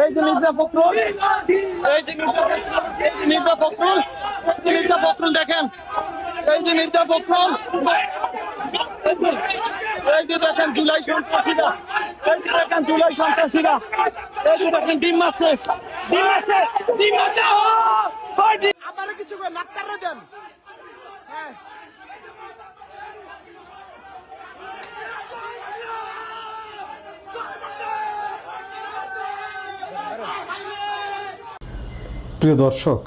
এই যে মির্জা ফখরুল এই যে মির্জা এই যে মির্জা ফখরুল এই যে মির্জা ফখরুল দেখেন এই যে মির্জা ফখরুল এই যে দেখেন জুলাই সন্ত্রাসীরা এই যে দেখেন জুলাই সন্ত্রাসীরা এই যে দেখেন ডিম মারছে ডিম মারছে ডিম ডিম? আপনারা কিছু করে দেন। হ্যাঁ। প্রিয় দর্শক,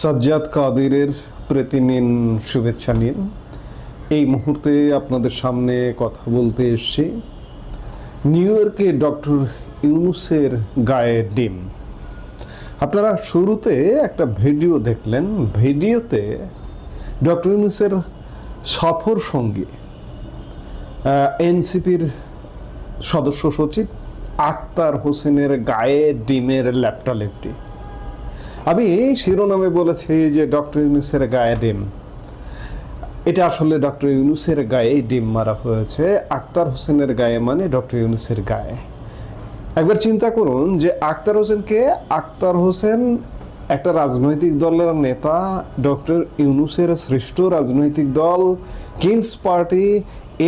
সাজ্জাদ কাদিরের প্রতি নিন শুভেচ্ছা নিন। এই মুহূর্তে আপনাদের সামনে কথা বলতে এসছি। নিউ ইয়র্কে ডক্টর ইউনুসের গায়ে ডিম। আপনারা শুরুতে একটা ভিডিও দেখলেন। ভিডিওতে ডক্টর ইউনুসের সফর সঙ্গী এনসিপির সদস্য সচিব আক্তার হোসেনের গায়ে ডিমের ল্যাপটা আমি শিরোনামে বলেছি যে ডক্টর ইউনুসের গায়ে ডিম। এটা আসলে ডক্টর ইউনুসের গায়ে ডিম মারা হয়েছে, আক্তার হোসেনের গায়ে মানে ডক্টর ইউনুসের গায়ে। একবার চিন্তা করুন যে আক্তার হোসেনকে আক্তার হোসেন একটা রাজনৈতিক দলের নেতা, ডক্টর ইউনুসের শ্রেষ্ঠ রাজনৈতিক দল, কিংস পার্টি,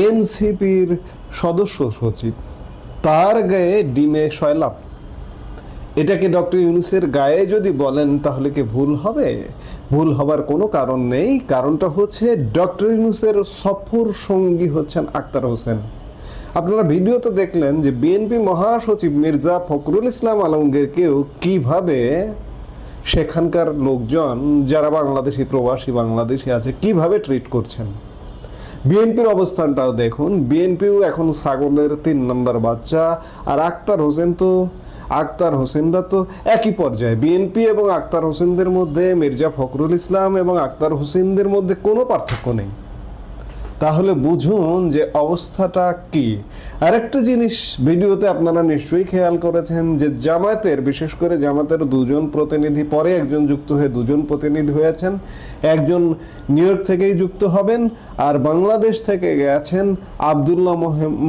এনসিপির সদস্য সচিব, তার গায়ে ডিমে সয়লাভ এটাকে ডক্টর ইউনুসের গায়ে যদি বলেন তাহলে কি ভুল হবে? ভুল হবার কোনো কারণ নেই। কারণটা হচ্ছে ডক্টর ইউনুসের সফর সঙ্গী হচ্ছেন আক্তার হোসেন। আপনারা ভিডিওতে দেখলেন যে বিএনপি মহাসচিব মির্জা ফখরুল ইসলাম আলমগীরকেও কীভাবে সেখানকার লোকজন, যারা বাংলাদেশি প্রবাসী, বাংলাদেশি আছে, কীভাবে ট্রিট করছেন? বিএনপির অবস্থানটাও দেখুন। বিএনপিও এখন ছাগলের তিন নম্বর বাচ্চা। আর আক্তার হোসেন তো আক্তার হোসেনরা তো একই পর্যায়ে বিএনপি এবং আক্তার হোসেনদের মধ্যে মির্জা ফখরুল ইসলাম এবং আক্তার হোসেনদের মধ্যে কোনো পার্থক্য নেই। তাহলে বুঝুন যে অবস্থাটা কি। আরেকটা জিনিস ভিডিওতে আপনারা নিশ্চয়ই খেয়াল করেছেন যে জামায়াতের, বিশেষ করে জামাতের দুজন প্রতিনিধি পরে একজন যুক্ত হয়ে দুজন প্রতিনিধি হয়েছেন। একজন নিউ ইয়র্ক থেকেই যুক্ত হবেন আর বাংলাদেশ থেকে গেছেন আবদুল্লাহ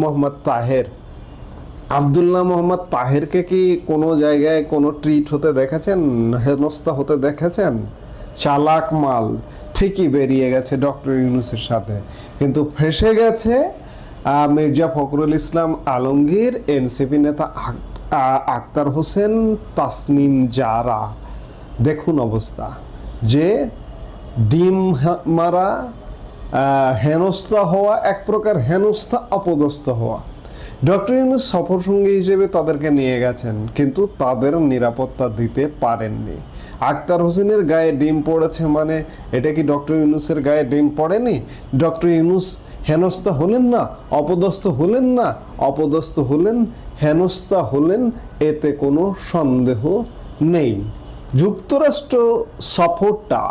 মোহাম্মদ তাহের। আবদুল্লাহ মোহাম্মদ তাহেরকে কি কোনো জায়গায় কোনো ট্রিট হতে দেখেছেন? হেনস্থা হতে দেখেছেন? চালাক মাল ঠিকই বেরিয়ে গেছে ডক্টর ইউনুসের সাথে। কিন্তু ফেসে গেছে মির্জা ফখরুল ইসলাম আলমগীর, এনসিপি নেতা আক্তার হোসেন তাসনিম জারা। দেখুন অবস্থা। যে ডিম মারা হেনস্থা হওয়া, এক প্রকার হেনস্থা, অপদস্থ হওয়া। ডক্টর ইউনুস সফর সঙ্গী হিসেবে তাদেরকে নিয়ে গেছেন, কিন্তু তাদের নিরাপত্তা দিতে পারেননি। আক্তার হোসেনের গায়ে ডিম পড়েছে মানে এটা কি ডক্টর ইউনুসের গায়ে ডিম পড়েনি? ডক্টর ইউনুস হেনস্থা হলেন না, অপদস্থ হলেন না, অপদস্থ হলেন, হেনস্থা হলেন, এতে কোনো সন্দেহ নেই। যুক্তরাষ্ট্র সফরটা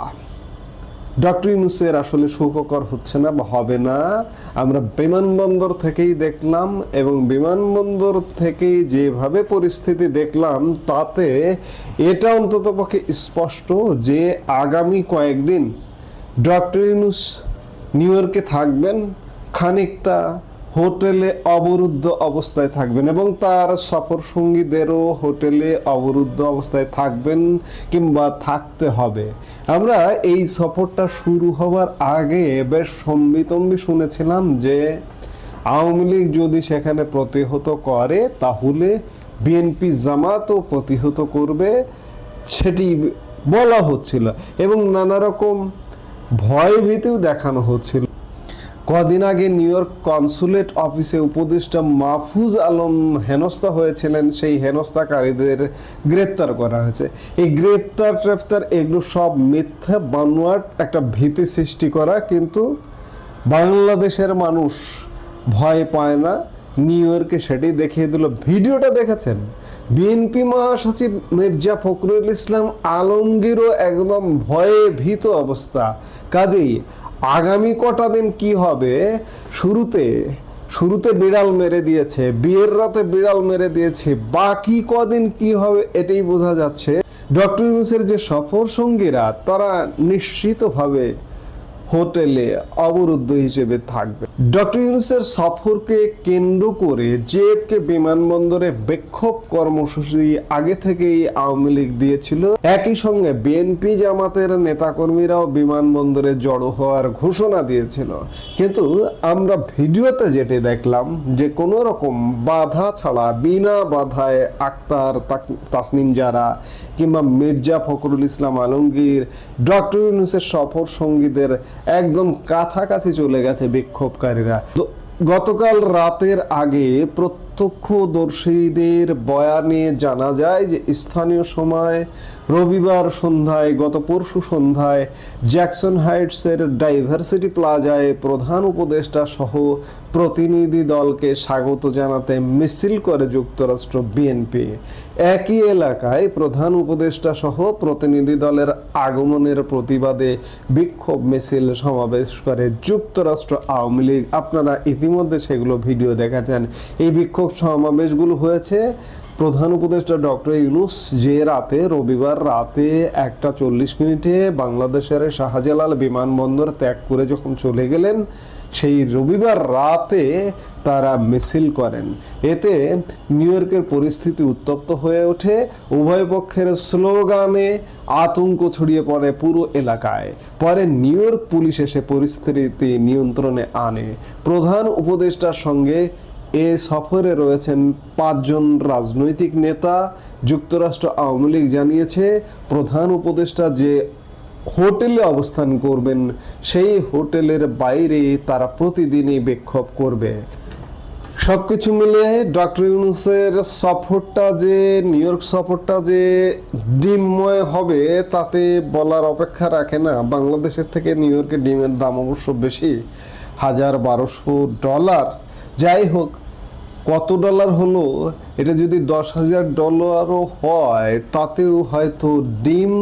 ডক্টর ইউনুসের আসলে সুখকর হচ্ছে না বা হবে না। আমরা বিমানবন্দর থেকেই দেখলাম এবং বিমানবন্দর থেকেই যেভাবে পরিস্থিতি দেখলাম, তাতে এটা অন্তত পক্ষে স্পষ্ট যে আগামী কয়েকদিন ডক্টর ইউনুস নিউ ইয়র্কে থাকবেন, খানিকটা হোটেলে অবরুদ্ধ অবস্থায় থাকবেন এবং তার সফর সঙ্গীদেরও হোটেলে অবরুদ্ধ অবস্থায় থাকবেন কিংবা থাকতে হবে। আমরা এই সফরটা শুরু হওয়ার আগে বেশ সম্বিতম্বি শুনেছিলাম যে আওয়ামী লীগ যদি সেখানে প্রতিহত করে, তাহলে বিএনপি জামাতও প্রতিহত করবে, সেটি বলা হচ্ছিল এবং নানা রকম ভয় ভীতিও দেখানো হচ্ছিল। কদিন আগে নিউ ইয়র্ক কনসুলেট অফিসে উপদেষ্টা মাহফুজ আলম হেনস্থা হয়েছিলেন, সেই হেনস্থাকারীদের গ্রেপ্তার করা হয়েছে। এই গ্রেপ্তার, ট্রেপ্তার এগুলো সব মিথ্যা, বানোয়াট একটা ভীতি সৃষ্টি করা, কিন্তু বাংলাদেশের মানুষ ভয় পায় না। নিউ ইয়র্কে সেটি দেখিয়ে দিল। ভিডিওটা দেখেছেন? বিএনপি মহাসচিব মির্জা ফখরুল ইসলাম আলমগীরও একদম ভয়ে ভীত অবস্থা। কাজেই আগামী কটা দিন কি হবে? শুরুতে শুরুতে বিড়াল মেরে দিয়েছে, বিয়ের রাতে বিড়াল মেরে দিয়েছে, বাকি কদিন কি হবে এটাই বোঝা যাচ্ছে। ডক্টর ইউনুসের যে সফর সঙ্গীরা, তারা নিশ্চিতভাবে হোটেলে অবরুদ্ধ হিসেবে থাকবে। ডক্টর ইউনুসের সফরকে কেন্দ্র করে জেএফকে বিমানবন্দরে বিক্ষোভ কর্মসূচি আগে থেকেই আওয়ামী লীগ দিয়েছিল। একই সঙ্গে বিএনপি জামাতের নেতাকর্মীরাও বিমানবন্দরে জড়ো হওয়ার ঘোষণা দিয়েছিল। কিন্তু আমরা ভিডিওতে যেটি দেখলাম যে কোনো রকম বাধা ছাড়া, বিনা বাধায় আক্তার তাসনিম যারা কিংবা মির্জা ফখরুল ইসলাম আলমগীর, ডক্টর ইউনুসের সফর সঙ্গীদের একদম কাছাকাছি চলে গেছে বিক্ষোভকারীরা। গতকাল রাতের আগে প্রত্যক্ষদর্শীদের বয়ানে জানা যায় যে স্থানীয় সময় রবিবার সন্ধ্যায়, গত পরশু সন্ধ্যায় জ্যাকসন হাইটসের ডাইভার্সিটি প্লাজায় প্রধান উপদেষ্টা সহ প্রতিনিধি দলকে স্বাগত জানাতে মিছিল করে যুক্তরাষ্ট্র বিএনপি। একই এলাকায় প্রধান উপদেষ্টা সহ প্রতিনিধি দলের আগমনের প্রতিবাদে বিক্ষোভ মিছিল সমাবেশ করে যুক্তরাষ্ট্র আওয়ামী লীগ। আপনারা ইতিমধ্যে সেগুলো ভিডিও দেখেছেন। এই বিক্ষোভ সমাবেশগুলো হয়েছে। প্রধান উপদেষ্টা ডক্টর ইউনুস যে রাতে, রবিবার রাতে একটা চল্লিশ মিনিটে বাংলাদেশের শাহজালাল বিমানবন্দর ত্যাগ করে যখন চলে গেলেন, সেই রবিবার রাতে তারা মিছিল করেন। এতে নিউ ইয়র্কের পরিস্থিতি উত্তপ্ত হয়ে ওঠে। উভয় পক্ষের স্লোগানে আতঙ্ক ছড়িয়ে পড়ে পুরো এলাকায়। পরে নিউ ইয়র্ক পুলিশ এসে পরিস্থিতি নিয়ন্ত্রণে আনে। প্রধান উপদেষ্টার সঙ্গে এ সফরে রয়েছেন পাঁচজন রাজনৈতিক নেতা। যুক্তরাষ্ট্র আওয়ামী লীগ জানিয়েছে, প্রধান উপদেষ্টা যে হোটেলে অবস্থান করবেন, সেই হোটেলের বাইরে তারা প্রতিদিনই বিক্ষোভ করবে। সবকিছু মিলে ডক্টর ইউনুসের সফরটা যে, নিউ ইয়র্ক সফরটা যে ডিমময় হবে, তাতে বলার অপেক্ষা রাখে না। বাংলাদেশের থেকে নিউ ইয়র্কের ডিমের দাম অবশ্য বেশি, হাজার বারোশো ডলার। যাই হোক কত ডলার হলো? এটা যদি দশ হাজার ডলারও হয়, তাতেও হয়তো ডিম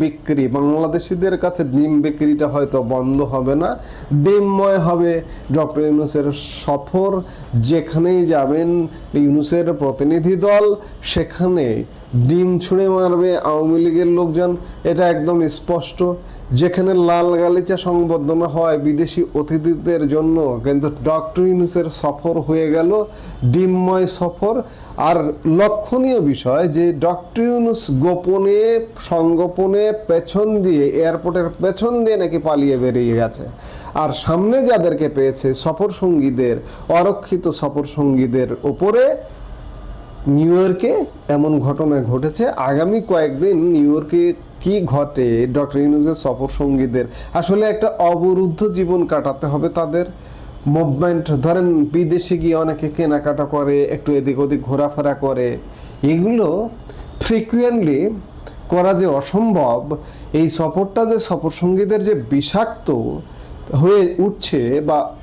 বিক্রি, বাংলাদেশিদের কাছে ডিম বিক্রিটা হয়তো বন্ধ হবে না। ডিমময় হবে ডক্টর ইউনুসের সফর, যেখানেই যাবেন ইউনুসের প্রতিনিধি দল, সেখানে ডিম ছুঁড়ে মারবে আওয়ামী লীগের লোকজন। এটা একদম স্পষ্ট। যেখানে লাল গালিচা সংবর্ধনা হয় বিদেশি অতিথিদের জন্য, কিন্তু ডক্টর ইউনুসের সফর হয়ে গেল ডিমময় সফর। আর লক্ষণীয় বিষয় যে ডক্টর ইউনুস গোপনে, সংগোপনে পেছন দিয়ে, এয়ারপোর্টের পেছন দিয়ে নাকি পালিয়ে বেরিয়ে গেছে। আর সামনে যাদেরকে পেয়েছে সফর সঙ্গীদের অরক্ষিত সফর সঙ্গীদের ওপরে নিউ ইয়র্কে এমন ঘটনা ঘটেছে। আগামী কয়েকদিন নিউ ইয়র্কে কি ঘটে? ডক্টর ইউনুসের সফর সঙ্গীদের। আসলে একটা অবরুদ্ধ জীবন কাটাতে হবে তাদের। মুভমেন্ট ধরেন বিদেশে গিয়ে অনেকে কেনাকাটা করে, একটু এদিক ওদিক ঘোরাফেরা করে। এগুলো ফ্রিকুয়েন্টলি করা যে অসম্ভব, এই সফরটা যে সফর সঙ্গীদের যে বিষাক্ত হয়ে উঠছে বা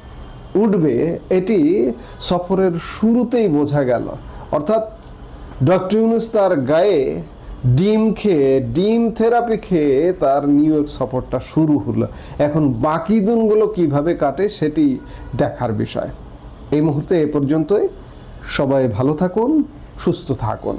উঠবে, এটি সফরের শুরুতেই বোঝা গেল। অর্থাৎ ডক্টর ইউনুস তার গায়ে ডিম খেয়ে, ডিম থেরাপি খেয়ে তার নিউ ইয়র্ক সফরটা শুরু হলো। এখন বাকি দিনগুলো কীভাবে কাটে সেটি দেখার বিষয়। এই মুহূর্তে এ পর্যন্তই। সবাই ভালো থাকুন, সুস্থ থাকুন।